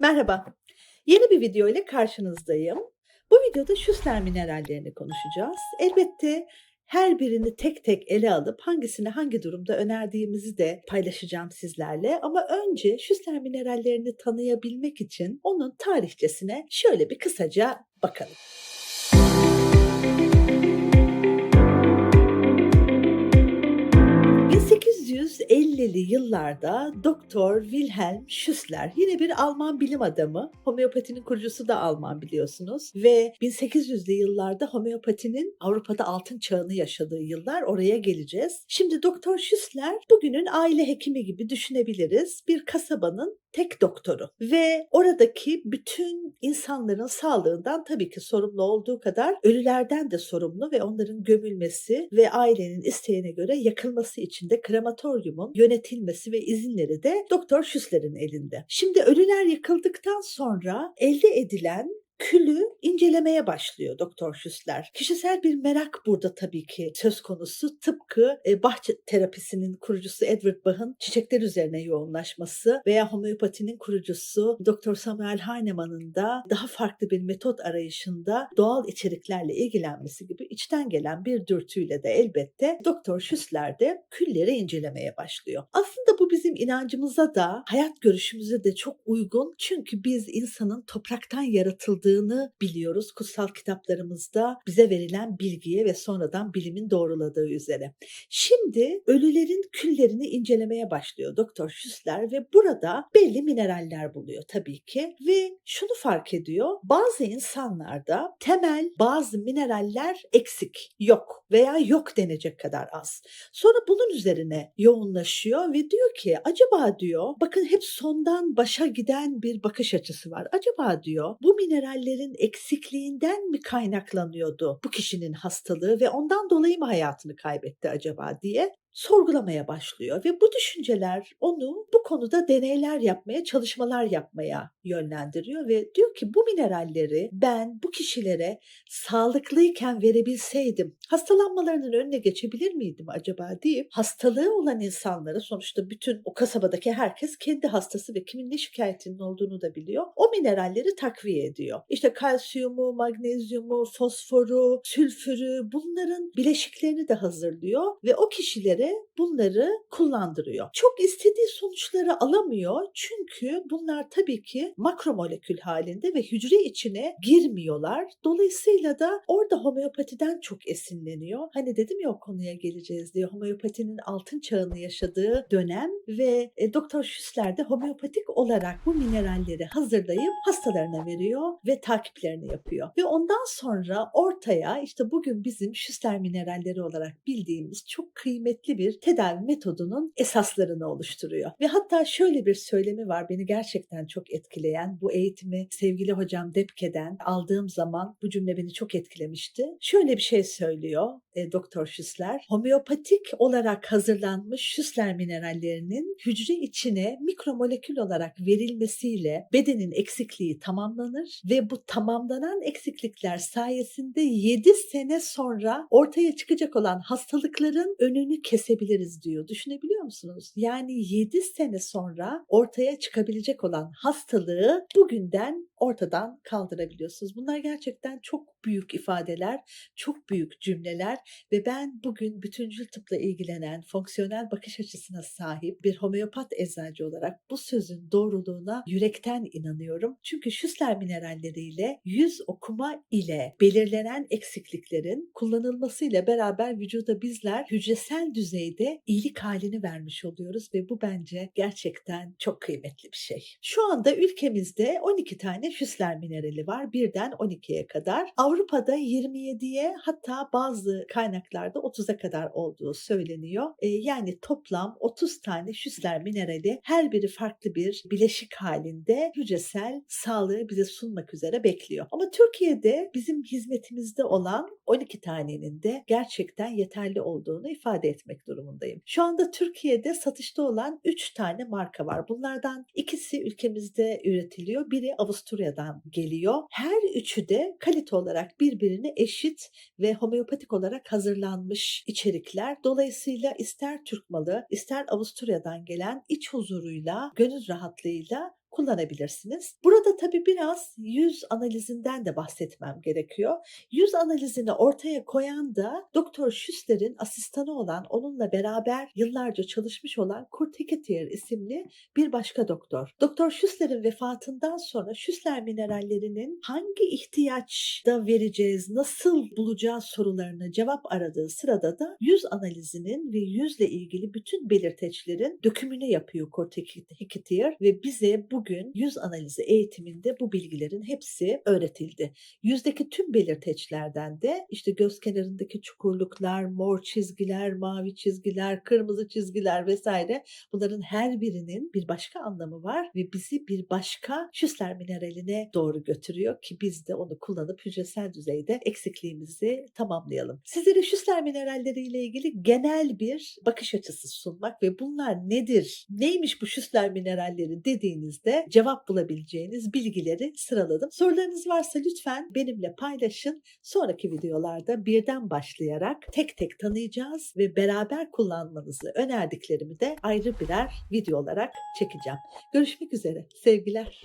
Merhaba. Yeni bir video ile karşınızdayım. Bu videoda Schussler minerallerini konuşacağız. Elbette her birini tek tek ele alıp hangisini hangi durumda önerdiğimizi de paylaşacağım sizlerle. Ama önce Schussler minerallerini tanıyabilmek için onun tarihçesine şöyle bir kısaca bakalım. 1850'li yıllarda Doktor Wilhelm Schussler yine bir Alman bilim adamı. Homeopatinin kurucusu da Alman biliyorsunuz ve 1800'lü yıllarda homeopatinin Avrupa'da altın çağını yaşadığı yıllar oraya geleceğiz. Şimdi Doktor Schussler bugünün aile hekimi gibi düşünebiliriz. Bir kasabanın tek doktoru ve oradaki bütün insanların sağlığından tabii ki sorumlu olduğu kadar ölülerden de sorumlu ve onların gömülmesi ve ailenin isteğine göre yakılması için de krematoryumun yönetilmesi ve izinleri de Doktor Schussler'in elinde. Şimdi ölüler yakıldıktan sonra elde edilen külü incelemeye başlıyor Doktor Schussler. Kişisel bir merak burada tabii ki söz konusu. Tıpkı e, Bach terapisinin kurucusu Edward Bach'ın çiçekler üzerine yoğunlaşması veya homeopatinin kurucusu Doktor Samuel Hahnemann'ın da daha farklı bir metot arayışında doğal içeriklerle ilgilenmesi gibi içten gelen bir dürtüyle de elbette Doktor Schussler de külleri incelemeye başlıyor. Aslında bu bizim inancımıza da hayat görüşümüze de çok uygun. Çünkü biz insanın topraktan yaratıldığı yaşadığını biliyoruz kutsal kitaplarımızda bize verilen bilgiye ve sonradan bilimin doğruladığı üzere. Şimdi ölülerin küllerini incelemeye başlıyor Doktor Schussler ve burada belli mineraller buluyor tabii ki ve şunu fark ediyor. Bazı insanlarda temel bazı mineraller eksik, yok veya yok denecek kadar az. Sonra bunun üzerine yoğunlaşıyor ve diyor ki acaba diyor bakın hep sondan başa giden bir bakış açısı var. Acaba diyor bu mineral minerallerin eksikliğinden mi kaynaklanıyordu bu kişinin hastalığı ve ondan dolayı mı hayatını kaybetti acaba diye sorgulamaya başlıyor ve bu düşünceler onu bu konuda deneyler yapmaya, çalışmalar yapmaya yönlendiriyor ve diyor ki bu mineralleri ben bu kişilere sağlıklıyken verebilseydim hastalanmalarının önüne geçebilir miydim acaba deyip hastalığı olan insanlara sonuçta bütün o kasabadaki herkes kendi hastası ve kimin ne şikayetinin olduğunu da biliyor. O mineralleri takviye ediyor. İşte kalsiyumu, magnezyumu, fosforu, sülfürü bunların bileşiklerini de hazırlıyor ve o kişilere kişilere bunları kullandırıyor. Çok istediği sonuçları alamıyor çünkü bunlar tabii ki makromolekül halinde ve hücre içine girmiyorlar. Dolayısıyla da orada homeopatiden çok esinleniyor. Hani dedim ya o konuya geleceğiz diye homeopatinin altın çağını yaşadığı dönem ve e, Doktor Schussler de homeopatik olarak bu mineralleri hazırlayıp hastalarına veriyor ve takiplerini yapıyor. Ve ondan sonra ortaya işte bugün bizim Schussler mineralleri olarak bildiğimiz çok kıymetli etkili bir tedavi metodunun esaslarını oluşturuyor. Ve hatta şöyle bir söylemi var beni gerçekten çok etkileyen. Bu eğitimi sevgili hocam Depke'den aldığım zaman bu cümle beni çok etkilemişti. Şöyle bir şey söylüyor e, Doktor Schussler. Homeopatik olarak hazırlanmış Schussler minerallerinin hücre içine mikromolekül olarak verilmesiyle bedenin eksikliği tamamlanır ve bu tamamlanan eksiklikler sayesinde 7 sene sonra ortaya çıkacak olan hastalıkların önünü kesebiliriz diyor. Düşünebiliyor musunuz? Yani 7 sene sonra ortaya çıkabilecek olan hastalığı bugünden ortadan kaldırabiliyorsunuz. Bunlar gerçekten çok büyük ifadeler, çok büyük cümleler ve ben bugün bütüncül tıpla ilgilenen, fonksiyonel bakış açısına sahip bir homeopat eczacı olarak bu sözün doğruluğuna yürekten inanıyorum. Çünkü Schussler mineralleriyle yüz okuma ile belirlenen eksikliklerin kullanılmasıyla beraber vücuda bizler hücresel düzeyde iyilik halini vermiş oluyoruz ve bu bence gerçekten çok kıymetli bir şey. Şu anda ülkemizde 12 tane Schussler minerali var. Birden 12'ye kadar. Avrupa'da 27'ye hatta bazı kaynaklarda 30'a kadar olduğu söyleniyor. E, yani toplam 30 tane Schussler minerali her biri farklı bir bileşik halinde hücresel sağlığı bize sunmak üzere bekliyor. Ama Türkiye'de bizim hizmetimizde olan 12 tanenin de gerçekten yeterli olduğunu ifade etmek durumundayım. Şu anda Türkiye'de satışta olan 3 tane marka var. Bunlardan ikisi ülkemizde üretiliyor. Biri Avusturya'dan geliyor. Her üçü de kalite olarak birbirine eşit ve homeopatik olarak hazırlanmış içerikler. Dolayısıyla ister Türk malı, ister Avusturya'dan gelen iç huzuruyla, gönül rahatlığıyla kullanabilirsiniz. Burada tabii biraz yüz analizinden de bahsetmem gerekiyor. Yüz analizini ortaya koyan da Doktor Schuster'in asistanı olan, onunla beraber yıllarca çalışmış olan Kurt Heketier isimli bir başka doktor. Doktor Schuster'in vefatından sonra Schuster minerallerinin hangi ihtiyaçta vereceğiz, nasıl bulacağız sorularına cevap aradığı sırada da yüz analizinin ve yüzle ilgili bütün belirteçlerin dökümünü yapıyor Kurt Heketier ve bize bugün yüz analizi eğitiminde bu bilgilerin hepsi öğretildi. Yüzdeki tüm belirteçlerden de işte göz kenarındaki çukurluklar, mor çizgiler, mavi çizgiler, kırmızı çizgiler vesaire bunların her birinin bir başka anlamı var ve bizi bir başka Schüssler mineraline doğru götürüyor ki biz de onu kullanıp hücresel düzeyde eksikliğimizi tamamlayalım. Sizlere Schüssler mineralleriyle ilgili genel bir bakış açısı sunmak ve bunlar nedir, neymiş bu Schüssler mineralleri dediğinizde cevap bulabileceğiniz bilgileri sıraladım. Sorularınız varsa lütfen benimle paylaşın. Sonraki videolarda birden başlayarak tek tek tanıyacağız ve beraber kullanmanızı önerdiklerimi de ayrı birer video olarak çekeceğim. Görüşmek üzere. Sevgiler.